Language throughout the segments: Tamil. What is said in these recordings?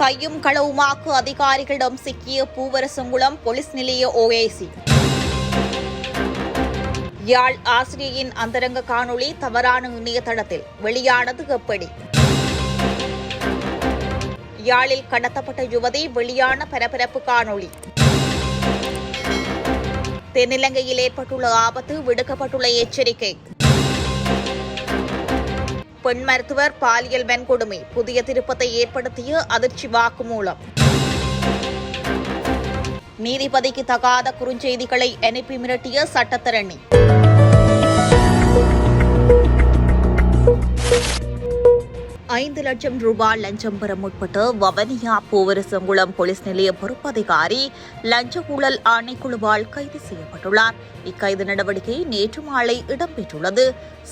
கையும் களவுமாக்கு அதிகாரிகளிடம் சிக்கிய பூவரசங்குளம் போலீஸ் நிலைய ஓஏசி யாழ் ஆசிரியின் அந்தரங்க காணொளி தவறான இணையதளத்தில் வெளியானது எப்படி? யாழில் கடத்தப்பட்ட யுவதி வெளியான பரபரப்பு காணொளி. தென்னிலங்கையில் ஏற்பட்டுள்ள ஆபத்து விடுக்கப்பட்டுள்ள எச்சரிக்கை. பெண் மருத்துவர் பாலியல் வன்கொடுமை. புதிய திருப்பத்தை ஏற்படுத்திய அதிர்ச்சி வாக்குமூலம். நீதிபதிக்கு தகாத குறுஞ்செய்திகளை அனுப்பி மிரட்டிய சட்டத்தரணி. ஐந்து லட்சம் ரூபாய் லஞ்சம் பெற முற்பட்டு வவனியா பூவரசங்குளம் போலீஸ் நிலைய பொறுப்பதிகாரி லஞ்ச ஊழல் ஆணைக்குழுவால் கைது செய்யப்பட்டுள்ளார். இக்கைது நடவடிக்கை நேற்று மாலை இடம்பெற்றுள்ளது.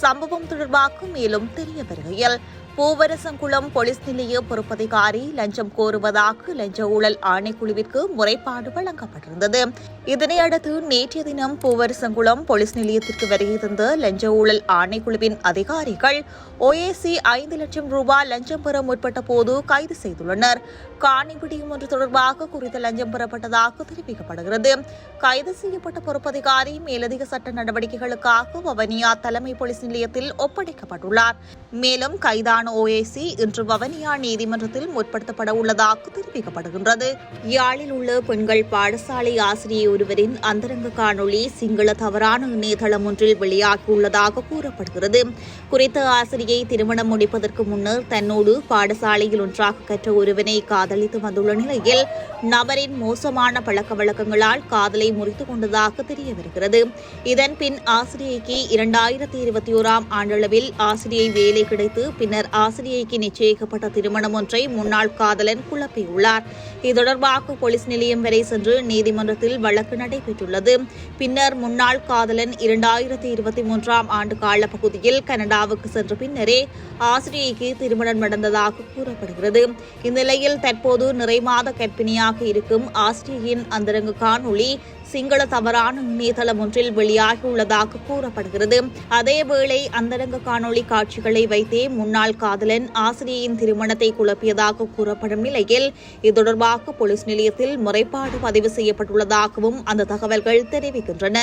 சம்பவம் தொடர்பாக மேலும் தெரிய வருகையில் பூவரசங்குளம் போலீஸ் நிலைய பொறுப்பதிகாரி லஞ்சம் கோருவதாக லஞ்ச ஊழல் ஆணைக்குழுவிற்கு முறைப்பாடு வழங்கப்பட்டிருந்தது. இதனையடுத்து நேற்றைய தினம் பூவரசங்குளம் போலீஸ் நிலையத்திற்கு வருகை தந்த லஞ்ச ஊழல் ஆணைக்குழுவின் அதிகாரிகள் ஓஏசி ஐந்து லட்சம் ரூபாய் லஞ்சம் பெற முற்பட்ட போது கைது செய்துள்ளனர். காணி விடியும் ஒன்று தொடர்பாக குறித்த லஞ்சம் பெறப்பட்டதாக தெரிவிக்கப்படுகிறது. கைது செய்யப்பட்ட பொறுப்பதிகாரி மேலதிக சட்ட நடவடிக்கைகளுக்காக வவனியா தலைமை போலீஸ் நிலையத்தில் ஒப்படைக்கப்பட்டுள்ளார். மேலும் கைதான ஓஏசி இன்று வவனியா நீதிமன்றத்தில் முற்படுத்தப்பட உள்ளதாக தெரிவிக்கப்படுகின்றது. யாழில் உள்ள பெண்கள் பாடசாலை ஆசிரியை ஒருவரின் அந்தரங்க காணொளி சிங்கள தவறான இணையதளம் ஒன்றில் வெளியாகியுள்ளதாக கூறப்படுகிறது. குறித்த ஆசிரியை திருமணம் முடிப்பதற்கு முன்னர் தன்னோடு பாடசாலையில் ஒன்றாக கற்ற ஒருவனை காதலித்து வந்துள்ள நிலையில் நபரின் மோசமான பழக்க வழக்கங்களால் காதலை முறித்துக் கொண்டதாக தெரிய வருகிறது. இதன் பின் ஆசிரியைக்கு இரண்டாயிரத்தி இருபத்தி ஓராம் ஆண்டளவில் ஆசிரியை வேலை கிடைத்து பின்னர் ஆசிரியைக்கு நிச்சயிக்கப்பட்ட திருமணம் ஒன்றை முன்னாள் காதலன் குழப்பியுள்ளார். இது தொடர்பாக போலீஸ் நிலையம் வரை சென்று நீதிமன்றத்தில் வழக்கு நடைபெற்றுள்ளது. பின்னர் முன்னாள் காதலன் இரண்டாயிரத்தி இருபத்தி மூன்றாம் ஆண்டு காலப்பகுதியில் கனடாவுக்கு சென்ற பின்னரே ஆசிரியைக்கு திருமணம் நடந்ததாக கூறப்படுகிறது. இந்நிலையில் தற்போது நிறைமாத கற்பிணியாக இருக்கும் ஆசிரியையின் அந்தரங்கு காணொளி சிங்கள தவறான இணையதளம் ஒன்றில் வெளியாகியுள்ளதாக கூறப்படுகிறது. அதேவேளை அந்தரங்க காணொளி காட்சிகளை வைத்தே முன்னாள் காதலன் ஆசிரியையின் திருமணத்தை குழப்பியதாக கூறப்படும் நிலையில் இது தொடர்பாக போலீஸ் நிலையத்தில் முறைப்பாடு பதிவு செய்யப்பட்டுள்ளதாகவும் அந்த தகவல்கள் தெரிவிக்கின்றன.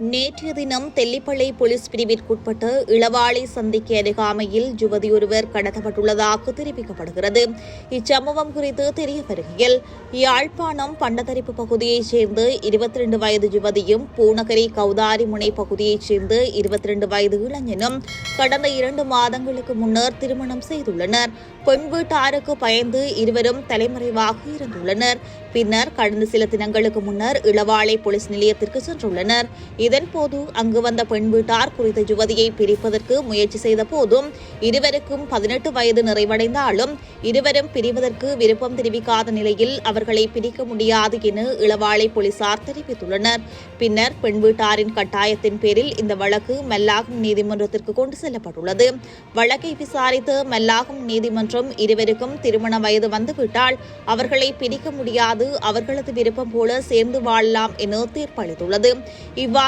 நேற்றைய தினம் தெல்லிப்பள்ளி போலீஸ் பிரிவிற்குட்பட்ட இளவாளை சந்திக்கு அருகாமையில் யுவதி ஒருவர் கடத்தப்பட்டுள்ளதாக தெரிவிக்கப்படுகிறது. இச்சம்பவம் குறித்து தெரிய வருகையில் யாழ்ப்பாணம் பண்டத்தரிப்பு பகுதியைச் சேர்ந்த இருபத்தி ரெண்டு வயது யுவதியும் பூநகரி கௌதாரி முனை பகுதியைச் சேர்ந்த இருபத்தி ரெண்டு வயது இளைஞனும் கடந்த இரண்டு மாதங்களுக்கு முன்னர் திருமணம் செய்துள்ளனர். பெண் வீட்டாருக்கு பயந்து இருவரும் தலைமறைவாக இருந்துள்ளனர். பின்னர் கடந்த சில தினங்களுக்கு முன்னர் இளவாளை போலீஸ் நிலையத்திற்கு சென்றுள்ளனர். இதன்போது அங்கு வந்த பெண் வீட்டார் குறித்த யுவதியை பிரிப்பதற்கு முயற்சி செய்த போதும் இருவருக்கும் பதினெட்டு வயது நிறைவடைந்தாலும் இருவரும் பிரிவதற்கு விருப்பம் தெரிவிக்காத நிலையில் அவர்களை பிரிக்க முடியாது என இளவாளை போலீசார் தெரிவித்துள்ளனர். பின்னர் பெண் வீட்டாரின் கட்டாயத்தின் பேரில் இந்த வழக்கு மல்லாகம் நீதிமன்றத்திற்கு கொண்டு செல்லப்பட்டுள்ளது. வழக்கை விசாரித்த மல்லாகம் நீதிமன்றம் இருவருக்கும் திருமண வயது வந்துவிட்டால் அவர்களை பிரிக்க முடியாது அவர்களது விருப்பம் போல சேர்ந்து வாழலாம் என தீர்ப்பளித்துள்ளது.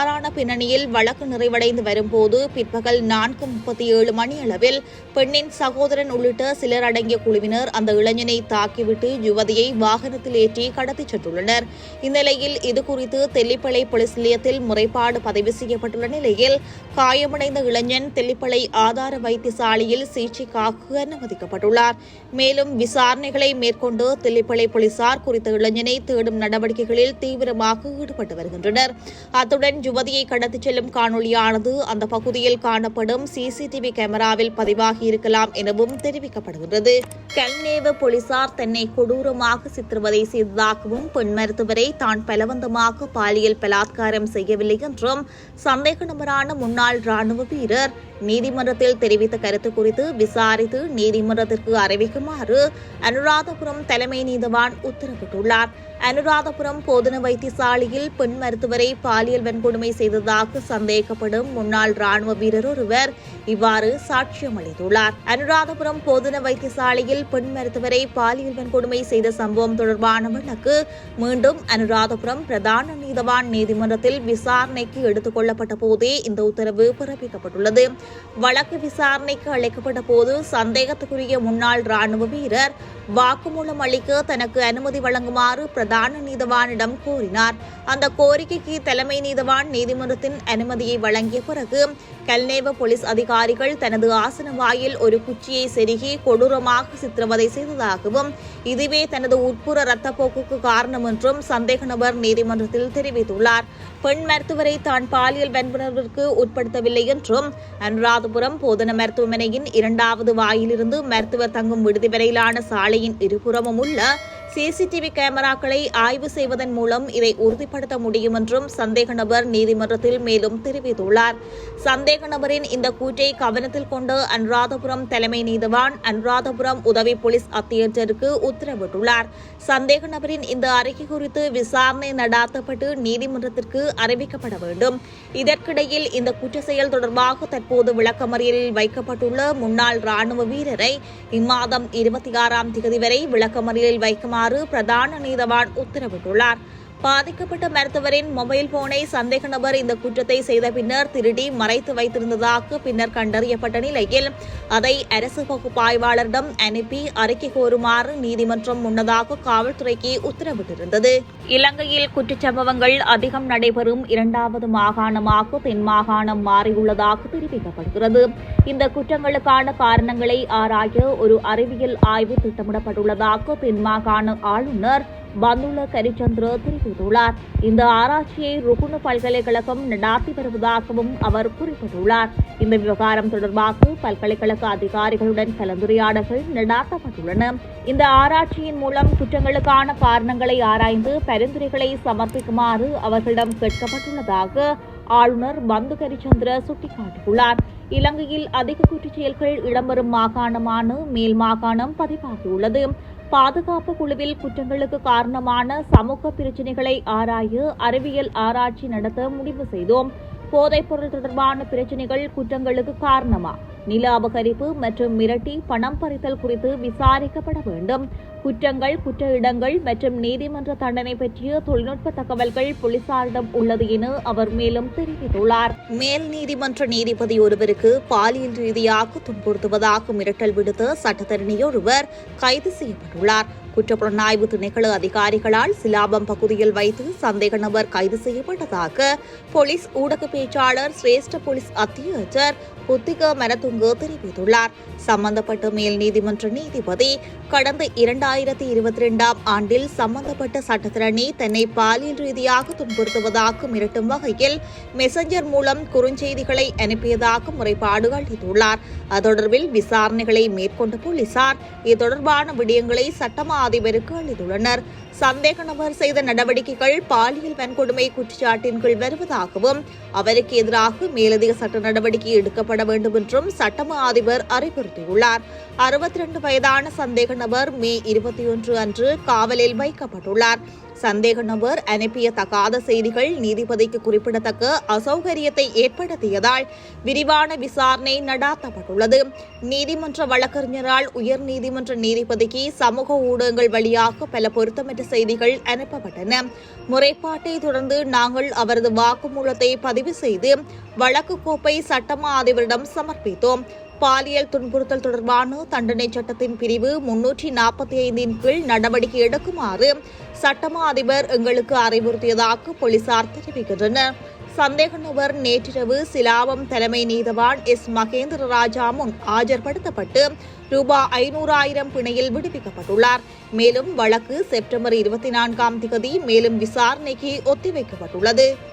இவ்வாறான பின்னணியில் வழக்கு நிறைவடைந்து வரும்போது பிற்பகல் நான்கு முப்பத்தி ஏழு மணி அளவில் பெண்ணின் சகோதரன் உள்ளிட்ட சிலர் அடங்கிய குழுவினர் அந்த இளைஞனை தாக்கிவிட்டு யுவதியை வாகனத்தில் ஏற்றி கடத்திச் சென்றுள்ளனர். இந்நிலையில் இதுகுறித்து தெல்லிப்பளை போலீஸ் நிலையத்தில் முறைப்பாடு பதிவு செய்யப்பட்டுள்ள நிலையில் காயமடைந்த இளைஞன் தெல்லிப்பளை ஆதார வைத்தியசாலையில் சிகிச்சைக்காக அனுமதிக்கப்பட்டுள்ளார். மேலும் விசாரணைகளை மேற்கொண்டு தெல்லிப்பளை போலீசார் குறித்த இளைஞனை தேடும் நடவடிக்கைகளில் தீவிரமாக ஈடுபட்டு வருகின்றனர். அத்துடன் யுவதியை கடத்திச் செல்லும் காணொலியானது அந்த பகுதியில் காணப்படும் சிசிடிவி கேமராவில் பதிவாகியிருக்கலாம் எனவும் தெரிவிக்கப்படுகிறது கல்நேவ போலீசார் தன்னை கொடூரமாக சித்திரவதை செய்ததாகவும் பெண் மருத்துவரை தான் பலவந்தமாக பாலியல் பலாத்காரம் செய்யவில்லை என்றும் சந்தேக நபரான முன்னாள் ராணுவ வீரர் நீதிமன்றத்தில் தெரிவித்த கருத்து குறித்து விசாரித்து நீதிமன்றத்திற்கு அறிவிக்குமாறு அனுராதபுரம் தலைமை நீதவான் உத்தரவிட்டுள்ளார். அனுராதபுரம் போதன வைத்தியசாலையில் பெண் மருத்துவரை பாலியல் வன்கொடுமை செய்ததாக சந்தேகப்படும் முன்னாள் ராணுவ வீரர் ஒருவர் இவ்வாறு சாட்சியம் அளித்துள்ளார் அனுராதபுரம் போதன வைத்தியசாலையில் பெண் மருத்துவரை பாலியல் வன்கொடுமை செய்த சம்பவம் தொடர்பான வழக்கு மீண்டும் அனுராதபுரம் பிரதான நீதவான் நீதிமன்றத்தில் விசாரணைக்கு எடுத்துக் கொள்ளப்பட்ட போதே இந்த உத்தரவு பிறப்பிக்கப்பட்டுள்ளது. வழக்கு விசாரணைக்கு அழைக்கப்பட்ட போது சந்தேகத்துக்குரிய முன்னாள் ராணுவ வீரர் வாக்குமூலம் அளிக்க தனக்கு அனுமதி வழங்குமாறு பிரதான நீதவானிடம் கோரினார். அந்த கோரிக்கைக்கு தலைமை நீதவான் நீதிமன்றத்தின் அனுமதியை வழங்கிய பிறகு கல்நேவ போலீஸ் அதிகாரிகள் தனது ஆசன வாயில் ஒரு குச்சியை செருகி கொடூரமாக சித்திரவதை செய்ததாகவும் இதுவே தனது உட்புற இரத்தப்போக்குக்கு காரணம் என்றும் சந்தேக நபர் நீதிமன்றத்தில் தெரிவித்துள்ளார். பெண் மருத்துவரை தான் பாலியல் வன்புணர்விற்கு உட்படுத்தவில்லை என்றும் அனுராதபுரம் போதன மருத்துவமனையின் இரண்டாவது வாயிலிருந்து மருத்துவர் தங்கும் விடுதி வரையிலான சாலையின் இருபுறமும் உள்ள சிசிடிவி கேமராக்களை ஆய்வு செய்வதன் மூலம் இதை உறுதிப்படுத்த முடியும் என்றும் சந்தேக நபர் நீதிமன்றத்தில் மேலும் தெரிவித்துள்ளார். சந்தேக நபரின் இந்த கூற்றை கவனத்தில் கொண்டு அனுராதபுரம் தலைமை நீதவான் அனுராதபுரம் உதவி போலீஸ் அத்தியட்சருக்கு உத்தரவிட்டுள்ளார். சந்தேக நபரின் இந்த அறிக்கை குறித்து விசாரணை நடாத்தப்பட்டு நீதிமன்றத்திற்கு அறிவிக்கப்பட வேண்டும். இதற்கிடையில் இந்த குற்ற செயல் தொடர்பாக தற்போது விளக்கமறியலில் வைக்கப்பட்டுள்ள முன்னாள் ராணுவ வீரரை இம்மாதம் இருபத்தி ஆறாம் தேதி வரை விளக்கமறியலில் வைக்குமாறு பிரதான நீதவான் உத்தரவிட்டுள்ளார். பாதிக்கப்பட்ட மருத்துவரின் மொபைல் போனை சந்தேக நபர் இந்த குற்றத்தை செய்த பின்னர் திருடி மறைத்து வைத்திருந்ததாக பின்னர் கண்டறியப்பட்ட நிலையில் அதை அரசு பகுப்பாய்வாளரிடம் அனுப்பி அறிக்கை கோருமாறு நீதிமன்றம் முன்னதாக காவல்துறைக்கு உத்தரவிட்டிருந்தது. இலங்கையில் குற்றச்சம்பவங்கள் அதிகம் நடைபெறும் இரண்டாவது மாகாணமாக தென் மாகாணம் மாறியுள்ளதாக தெரிவிக்கப்படுகிறது. இந்த குற்றங்களுக்கான காரணங்களை ஆராய ஒரு அறிவியல் ஆய்வு திட்டமிடப்பட்டுள்ளதாக தென் மாகாண ஆளுநர் பந்துல கரிச்சந்திர தெரிவித்துள்ளார். இந்த ஆராய்ச்சியை ருகுணு பல்கலைக்கழகம் நடாத்தி வருவதாகவும் அவர் குறிப்பிட்டுள்ளார். இந்த விவகாரம் தொடர்பாக பல்கலைக்கழக அதிகாரிகளுடன் கலந்துரையாடல்கள் நடாத்தப்பட்டுள்ளன. இந்த ஆராய்ச்சியின் மூலம் குற்றங்களுக்கான காரணங்களை ஆராய்ந்து பரிந்துரைகளை சமர்ப்பிக்குமாறு அவர்களிடம் கேட்கப்பட்டுள்ளதாக ஆளுநர் பந்து கரிச்சந்திர சுட்டிக்காட்டியுள்ளார். இலங்கையில் அதிக குற்றச் செயல்கள் இடம்பெறும் மாகாணமான மேல் மாகாணம் பதிவாகியுள்ளது. பாதுகாப்பு குழுவில் குற்றங்களுக்கு காரணமான சமூக பிரச்சினைகளை ஆராய அறிவியல் ஆராய்ச்சி நடத்த முடிவு செய்தோம். போதைப்பொருள் தொடர்பான பிரச்சினைகள் குற்றங்களுக்கு காரணமா? நில அபகரிப்பு மற்றும் மிரட்டி பணம் பறித்தல் குறித்து விசாரிக்கப்பட வேண்டும். குற்றங்கள் குற்ற இடங்கள் மற்றும் நீதிமன்ற தண்டனை பற்றிய தொழில்நுட்ப தகவல்கள் போலீசாரிடம் உள்ளது என அவர் மேலும் தெரிவித்துள்ளார். மேல் நீதிமன்ற நீதிபதி ஒருவருக்கு பாலியல் ரீதியாக துன்புறுத்துவதாக மிரட்டல் விடுத்த சட்டத்தரணி ஒருவர் கைது செய்யப்பட்டுள்ளார். குற்றப்புலனாய்வு திணைக்கள அதிகாரிகளால் சிலாபம் பகுதியில் வைத்து சந்தேக நபர் கைது செய்யப்பட்டதாக போலீஸ் ஊடக பேச்சாளர் சிரேஷ்ட போலீஸ் அத்தியட்சர் புத்திக மரதுங்க தெரிவித்துள்ளார். சம்பந்தப்பட்ட மேல் நீதிமன்ற நீதிபதி கடந்த இரண்டாயிரத்தி இருபத்தி இரண்டாம் ஆண்டில் சம்பந்தப்பட்ட சட்டத்திரணி தன்னை பாலியல் ரீதியாக துன்புறுத்துவதாக மிரட்டும் வகையில் மெசஞ்சர் மூலம் குறுஞ்செய்திகளை அனுப்பியதாக முறைப்பாடு அளித்துள்ளார் அது தொடர்பில் விசாரணைகளை மேற்கொண்ட போலீசார் இது தொடர்பான விடயங்களை சட்டமா அதிபருக்கு அளித்துள்ளனர். சந்தேக நபர் செய்த நடவடிக்கைகள் பாலியல் வன்கொடுமை குற்றச்சாட்டின் கீழ் வருவதாகவும் அவருக்கு எதிராக மேலதிக சட்ட நடவடிக்கை எடுக்கப்பட வேண்டும் என்றும் சட்டம அதிபர் அறிவுறுத்தியுள்ளார். அறுபத்தி இரண்டு வயதான சந்தேக நபர் மே இருபத்தி ஒன்று அன்று காவலில் வைக்கப்பட்டுள்ளார். சந்தேக நபர் அனுப்பிய தகாத செய்திகள் நீதிபதிக்கு குறிப்பிடத்தக்க அசௌகரியத்தை ஏற்படுத்தியதால் விரிவான விசாரணை நடாத்தப்பட்டுள்ளது. நீதிமன்ற வழக்கறிஞரால் உயர் நீதிமன்ற நீதிபதிக்கு சமூக ஊடகங்கள் வழியாக பல பொருத்தமற்ற செய்திகள் அனுப்பப்பட்டன. முறைப்பாட்டை தொடர்ந்து நாங்கள் அவரது வாக்குமூலத்தை பதிவு செய்து வழக்கு கோப்பை சட்டமா அதிபரிடம் சமர்ப்பித்தோம். பாலியல் துன்புறுத்தல் தொடர்பான தண்டனை சட்டத்தின் பிரிவு முன்னூற்றி நாற்பத்தி ஐந்தின் கீழ் நடவடிக்கை எடுக்குமாறு சட்டமா அதிபர் எங்களுக்கு அறிவுறுத்தியதாக போலீசார் தெரிவிக்கின்றனர். சந்தேக நபர் நேற்றிரவு சிலாபம் தலைமை நீதவான் எஸ் மகேந்திர ராஜா முன் ஆஜர்படுத்தப்பட்டு ரூபாய் ஐநூறாயிரம் பிணையில் விடுவிக்கப்பட்டுள்ளார். மேலும் வழக்கு செப்டம்பர் இருபத்தி நான்காம் தேதி மேலும் விசாரணைக்கு ஒத்திவைக்கப்பட்டுள்ளது.